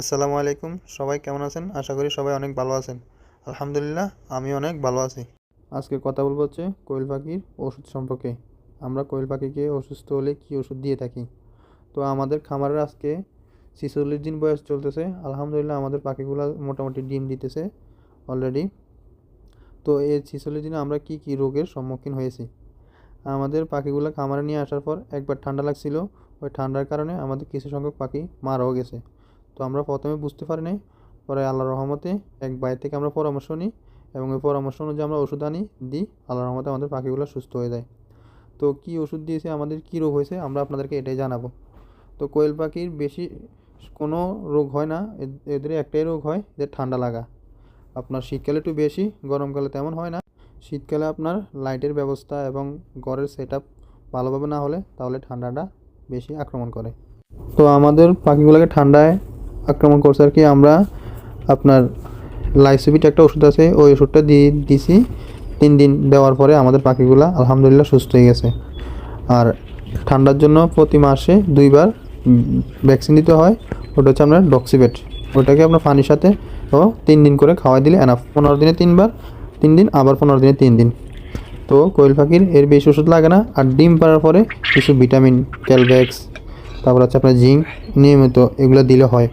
আসসালামু আলাইকুম। সবাই কেমন আছেন? আশা করি সবাই অনেক ভালো আছেন। আলহামদুলিল্লাহ, আমি অনেক ভালো আছি। আজকে কথা বলব হচ্ছে কোয়েল পাখির ওষুধ সম্পর্কে। আমরা কোয়েল পাখিকে অসুস্থ হলে কী ওষুধ দিয়ে থাকি? তো আমাদের খামারের আজকে ছিচল্লিশ দিন বয়স চলতেছে। আলহামদুলিল্লাহ, আমাদের পাখিগুলো মোটামুটি ডিম দিতেছে অলরেডি তো এই ছিচল্লিশ দিনে আমরা কি কি রোগের সম্মুখীন হয়েছি? আমাদের পাখিগুলো খামারে নিয়ে আসার পর একবার ঠান্ডা লাগছিল। ওই ঠান্ডার কারণে আমাদের কিছু সংখ্যক পাখি মারাও গেছে। তো আমরা প্রথমে বুঝতে পারি নাই। পরে আল্লাহর রহমতে এক বাইরে থেকে আমরা পরামর্শ নিই এবং ওই পরামর্শ অনুযায়ী আমরা ওষুধ আনি, দিই, আল্লাহর রহমতে আমাদের পাখিগুলো সুস্থ হয়ে যায়। তো কী ওষুধ দিয়েছে, আমাদের কী রোগ হয়েছে, আমরা আপনাদেরকে এটাই জানাব। তো কোয়েল পাখির বেশি কোনো রোগ হয় না এদের একটাই রোগ হয় যে ঠান্ডা লাগা। আপনার শীতকালে একটু বেশি, গরমকালে তেমন হয় না। শীতকালে আপনার লাইটের ব্যবস্থা এবং ঘরের সেট ভালোভাবে না হলে তাহলে ঠান্ডাটা বেশি আক্রমণ করে। তো আমাদের পাখিগুলোকে ঠান্ডায় আক্রমণ করছে আর কি। আমরা আপনার লাইসোভিট একটা ওষুধ আছে, ওই ওষুধটা দিয়ে দিছি। তিন দিন দেওয়ার পরে আমাদের পাখিগুলো আলহামদুলিল্লাহ সুস্থ হয়ে গেছে। আর ঠান্ডার জন্য প্রতি মাসে দুইবার ভ্যাকসিন দিতে হয়। ওটা হচ্ছে আপনার ডক্সিবেট ওটাকে আপনার পানির সাথে ও তিন দিন করে খাওয়াই দিলে এনাফ পনেরো দিনে তিনবার, তিন দিন, আবার পনেরো দিনে তিন দিন। তো কোয়েল পাখির এর বেশি ওষুধ লাগে না। আর ডিম পাড়ার পরে কিছু ভিটামিন ক্যালভ্যাক্স তারপর হচ্ছে আপনার জিঙ্ক, নিয়মিত এগুলো দিলে হয়।